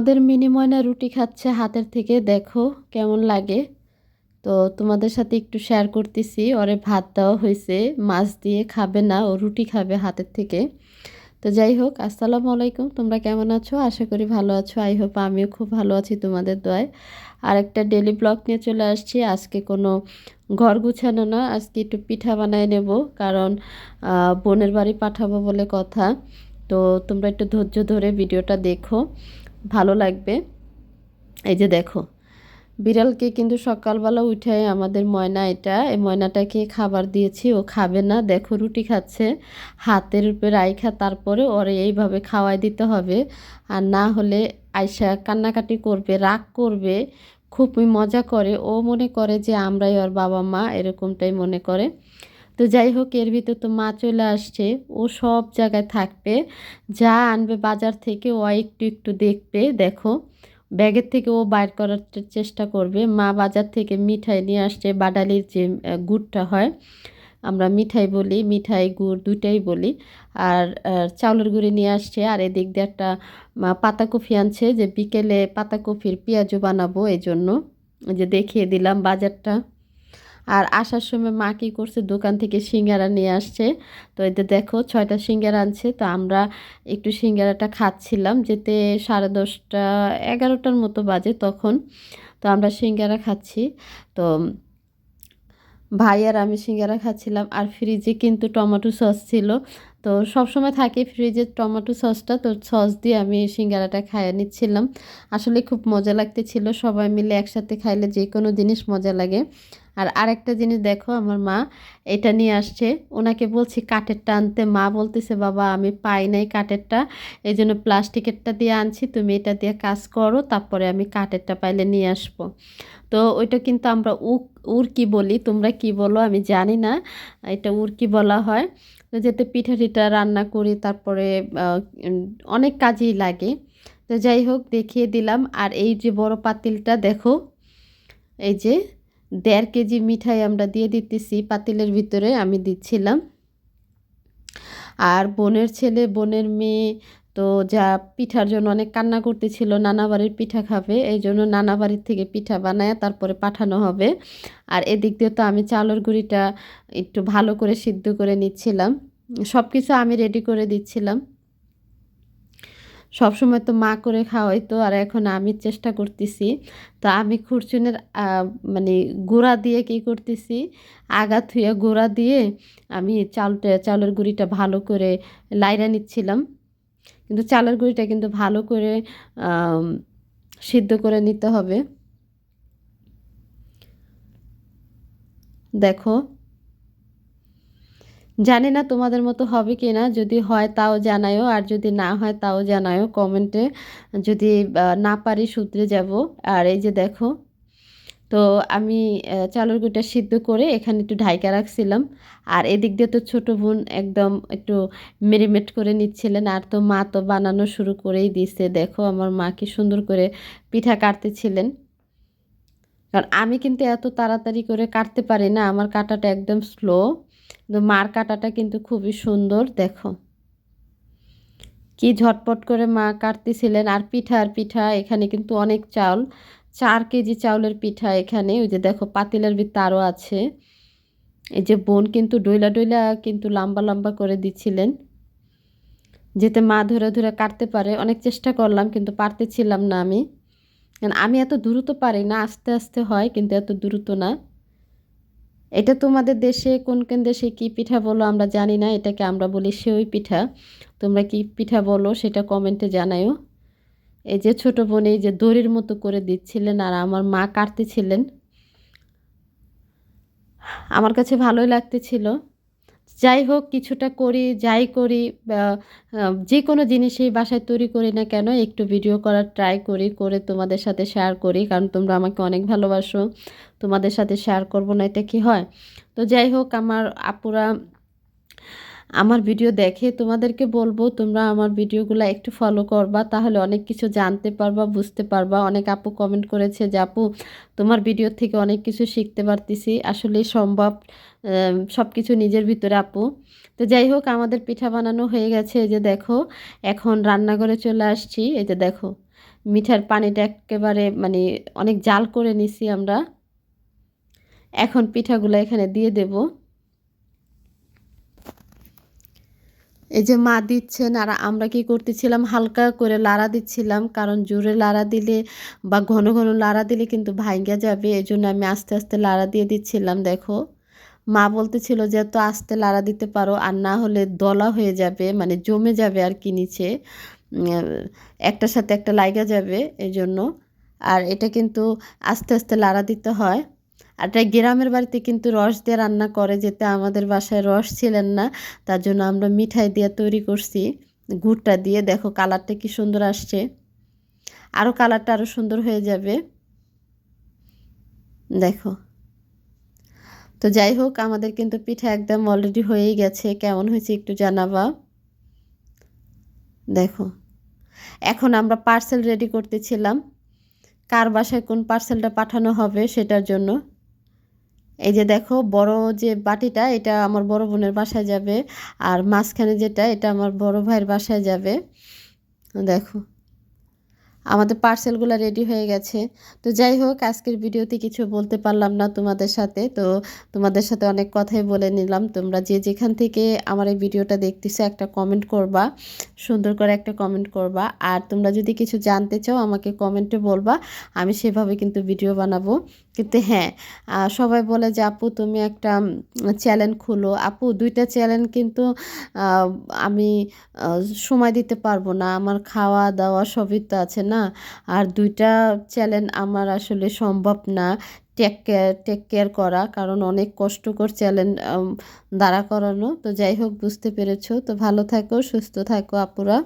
আমাদের মিনি ময়না রুটি খাচ্ছে হাতের থেকে, দেখো কেমন লাগে। তো তোমাদের সাথে একটু শেয়ার করতেছি, ওরে ভাত দেওয়া হয়েছে, মাছ দিয়ে খাবে না, ও রুটি খাবে হাতের থেকে। তো যাই হোক, আসসালামু আলাইকুম, তোমরা কেমন আছো? আশা করি ভালো আছো, আই হোপ আমিও খুব ভালো আছি তোমাদের দয় আর একটা ডেলি ব্লগ নিয়ে চলে আসছি, আজকে কোনো ঘর গুছানো না, আজকে একটু পিঠা বানায় নেব, কারণ বোনের বাড়ি পাঠাবো বলে কথা। তো তোমরা একটু ধৈর্য ধরে ভিডিওটা দেখো। ভালো লাগবে। এই যে দেখো, বিড়ালকে কিন্তু সকালবেলা উঠে আমাদের ময়না এটা, এই ময়নাটাকে খাবার দিয়েছি, ও খাবে না, দেখো রুটি খাচ্ছে, হাতের উপরে রাইখা, তারপরে ওরে এইভাবে খাওয়াই দিতে হবে। আর না হলে আয়সা কান্নাকাটি করবে, রাগ করবে, খুবই মজা করে, ও মনে করে যে আমরাই ওর বাবা মা, এরকমটাই মনে করে। তো যাই হোক, এর ভিতর তো মা চলে আসছে। ও সব জায়গায় থাকবে। যা আনবে বাজার থেকে, ও একটু একটু দেখবে, দেখো। ব্যাগের থেকে ও বাইর করার চেষ্টা করবে। মা বাজার থেকে মিঠাই নিয়ে আসছে। বাডালির যে গুড়টা হয়, আমরা মিঠাই বলি, মিঠাই, গুড় দুটাই বলি। আর চাউলের গুঁড়ি নিয়ে আসছে। আর এদিক দিয়ে একটা পাতাকপি আনছে যে বিকেলে পাতাকপির পেঁয়াজও বানাবো এই জন্য যে দেখিয়ে দিলাম বাজারটা। আর আসার সময় মা কী করছে? দোকান থেকে সিঙ্গারা নিয়ে আসছে। তো এতে দেখো, ছয়টা সিঙ্গারা আনছে। তো আমরা একটু সিঙ্গারাটা খাচ্ছিলাম। যেতে সাড়ে দশটা, এগারোটার মতো বাজে তখন। তো আমরা সিঙ্গারা খাচ্ছি। তো ভাই আর আমি সিঙ্গারা খাচ্ছিলাম। আর ফ্রিজে কিন্তু টমেটো সস ছিল। তো সবসময় থাকে ফ্রিজের টমেটো সসটা। তো সস দিয়ে আমি সিঙ্গারাটা খাইয়ে নিচ্ছিলাম। আসলে খুব মজা লাগতেছিল। সবাই মিলে একসাথে খাইলে যে কোনো জিনিস মজা লাগে। আর আরেকটা জিনিস দেখো আমার মা, এটা নিয়ে আসছে। ওনাকে বলছি, কাঠেরটা আনতে মা বলতেছে, বাবা, আমি পাই নাই কাঠেরটা। এই জন্য প্লাস্টিকেরটা দিয়ে আনছি, তুমি এটা দিয়ে কাজ করো, তারপরে আমি কাঠেরটা পাইলে নিয়ে আসব। তো ওইটা কিন্তু আমরা উক, উরকি বলি, তোমরা কি বলো আমি জানি না, এটা উরকি বলা হয়। যেতে পিঠা টিঠা রান্না করি, তারপরে অনেক কাজেই লাগে। তো যাই হোক, দেখিয়ে দিলাম। আর এই যে বড় পাতিলটা, দেখো, এই যে দেড় কেজি মিঠাই আমরা দিয়ে দিতেছি পাতিলের ভিতরে, আমি দিচ্ছিলাম। আর বোনের ছেলে, বোনের মেয়ে তো যা পিঠার জন্য অনেক কান্না করতেছিল, নানা বাড়ির পিঠা খাবে, এই জন্য নানা বাড়ির থেকে পিঠা বানায় তারপরে পাঠানো হবে। আর এদিক দিয়ে তো আমি চালের গুঁড়িটা একটু ভালো করে সিদ্ধ করে নিচ্ছিলাম। সব কিছু আমি রেডি করে দিচ্ছিলাম। সব সময় তো মা করে খাওয়াই তো আর এখন আমি চেষ্টা করতেছি। তো আমি খুরচুনের মানে গুঁড়া দিয়ে কি করতেছি? আগা থুয়ে গুঁড়া দিয়ে আমি চালটা, চালের গুঁড়িটা ভালো করে লাইরা নিচ্ছিলাম। কিন্তু চালের গুঁড়িটা কিন্তু ভালো করে সিদ্ধ করে নিতে হবে। দেখো জানি না তোমাদের মতো হবে কি না, যদি হয় তাও জানায়ও, আর যদি না হয় তাও জানায়ও কমেন্টে যদি না পারি সূত্রে যাব। আর এই যে দেখো, তো আমি চালের গুঁটা সিদ্ধ করে এখানে একটু ঢাইকা রাখছিলাম। আর এদিক দিয়ে তো ছোটো বোন একদম একটু মেরিমেট করে নিচ্ছিলেন। আর তো মা তো বানানো শুরু করেই দিছে। দেখো আমার মা কি সুন্দর করে পিঠা কাটতেছিলেন। কারণ আমি কিন্তু এত তাড়াতাড়ি করে কাটতে পারি না। আমার কাটাটা একদম স্লো কিন্তু মার কাটাটা কিন্তু খুবই সুন্দর, দেখো। কি ঝটপট করে মা কাটতেছিলেন, আর পিঠা আর পিঠা, এখানে কিন্তু অনেক চাউল। চার কেজি চাউলের পিঠা এখানে, ওই যে দেখো, পাতিলের ভিতরে আরও আছে। এই যে বোন কিন্তু ডইলা ডইলা কিন্তু লম্বা লম্বা করে দিচ্ছিলেন যেতে মা ধরে ধরে কাটতে পারে, অনেক চেষ্টা করলাম, কিন্তু পারতেছিলাম না আমি। আমি এত দ্রুত পারি না, আস্তে আস্তে হয়, কিন্তু এত দ্রুত না। এটা তোমাদের দেশে কোন কোন দেশে কি পিঠা বলো আমরা জানি না, এটাকে আমরা বলি সেই পিঠা। তোমরা কি পিঠা বলো সেটা কমেন্টে জানাইও এই যে ছোটো বোন এই যে দড়ির মতো করে দিচ্ছিলেন আর আমার মা কাটতেছিলেন। আমার কাছে ভালোই লাগতেছিল। যাই হোক কিছুটা করি, যাই করি যে কোনো জিনিসই বাসায় তৈরি করি না কেন, একটু ভিডিও করার ট্রাই করি, করে তোমাদের সাথে শেয়ার করি, কারণ তোমরা আমাকে অনেক ভালোবাসো। তোমাদের সাথে শেয়ার করব না, এটা কি হয়? তো যাই হোক, আমার আপুরা আমার ভিডিও দেখে তোমাদেরকে বলব, তোমরা আমার ভিডিওগুলো একটু ফলো করবা, তাহলে অনেক কিছু জানতে পারবা, বুঝতে পারবা। অনেক আপু কমেন্ট করেছে যে, আপু, তোমার ভিডিও থেকে অনেক কিছু শিখতে পারতেছি, আসলে সম্ভব সব কিছু নিজের ভিতরে আপু। তো যাই হোক, আমাদের পিঠা বানানো হয়ে গেছে, এই যে দেখো, এখন রান্নাঘরে চলে আসছি, এই যে দেখো, মিঠার পানিটা একেবারে মানে অনেক জাল করে নিছি আমরা। এখন পিঠাগুলো এখানে দিয়ে দেব। এই যে মা দিচ্ছেন, আর আমরা কি করতেছিলাম? হালকা করে লাড়া দিচ্ছিলাম, কারণ জোরে লাড়া দিলে বা ঘন ঘন লাড়া দিলে কিন্তু ভাঙ্গা যাবে। এই জন্য আমি আস্তে আস্তে লাড়া দিয়ে দিচ্ছিলাম, দেখো। মা বলতেছিল যে এত আস্তে লাড়া দিতে পারো, আর না হলে দলা হয়ে যাবে মানে জমে যাবে আর কি নিচে। একটার সাথে একটা লাইগা যাবে, এই জন্য। আর এটা কিন্তু আস্তে আস্তে লাড়া দিতে হয়। আর এটা গ্রামের বাড়িতে কিন্তু রস দিয়ে রান্না করে, যেতে আমাদের বাসায় রস ছিলেন না, তার জন্য আমরা মিঠাই দিয়ে তৈরি করছি। গুড়টা দিয়ে, দেখো কালারটা কি সুন্দর আসছে। আরও কালারটা আরও সুন্দর হয়ে যাবে। দেখো। তো যাই হোক, আমাদের কিন্তু পিঠা একদম অলরেডি হয়েই গেছে। কেমন হয়েছে একটু জানাবা? দেখো। এখন আমরা পার্সেল রেডি করতেছিলাম। কার বাসায় কোন পার্সেলটা পাঠানো হবে সেটার জন্য। এই যে দেখো, বড় যে বাটিটা, এটা আমার বড় বোনের বাসায় যাবে। আর মাঝখানে যেটা, এটা আমার বড় ভাইয়ের বাসায় যাবে। দেখো, আমাদের পার্সেলগুলো রেডি হয়ে গেছে। তো যাই হোক, আজকের ভিডিওতে কিছু বলতে পারলাম না তোমাদের সাথে। তো তোমাদের সাথে অনেক কথাই বলে নিলাম। তোমরা যে যেখান থেকে আমার এই ভিডিওটা দেখতেছো, একটা কমেন্ট করবা। সুন্দর করে একটা কমেন্ট করবা। আর তোমরা যদি কিছু জানতে চাও, আমাকে কমেন্টে বলবা। আমি সেভাবে কিন্তু ভিডিও বানাবো। কিন্তু হ্যাঁ সবাই বলে যে, আপু, তুমি একটা চ্যানেল খুলো। আপু, দুইটা চ্যানেল কিন্তু আমি সময় দিতে পারব না। আমার খাওয়া দাওয়া সবই তো আছে না। আর দুইটা চ্যানেল আমার আসলে সম্ভব না টেক কেয়ার টেক কেয়ার করা। কারণ অনেক কষ্টকর চ্যালেঞ্জ দাঁড়া করানো। তো যাই হোক, বুঝতে পেরেছ। তো ভালো থাকো, সুস্থ থাকো, আপুরা।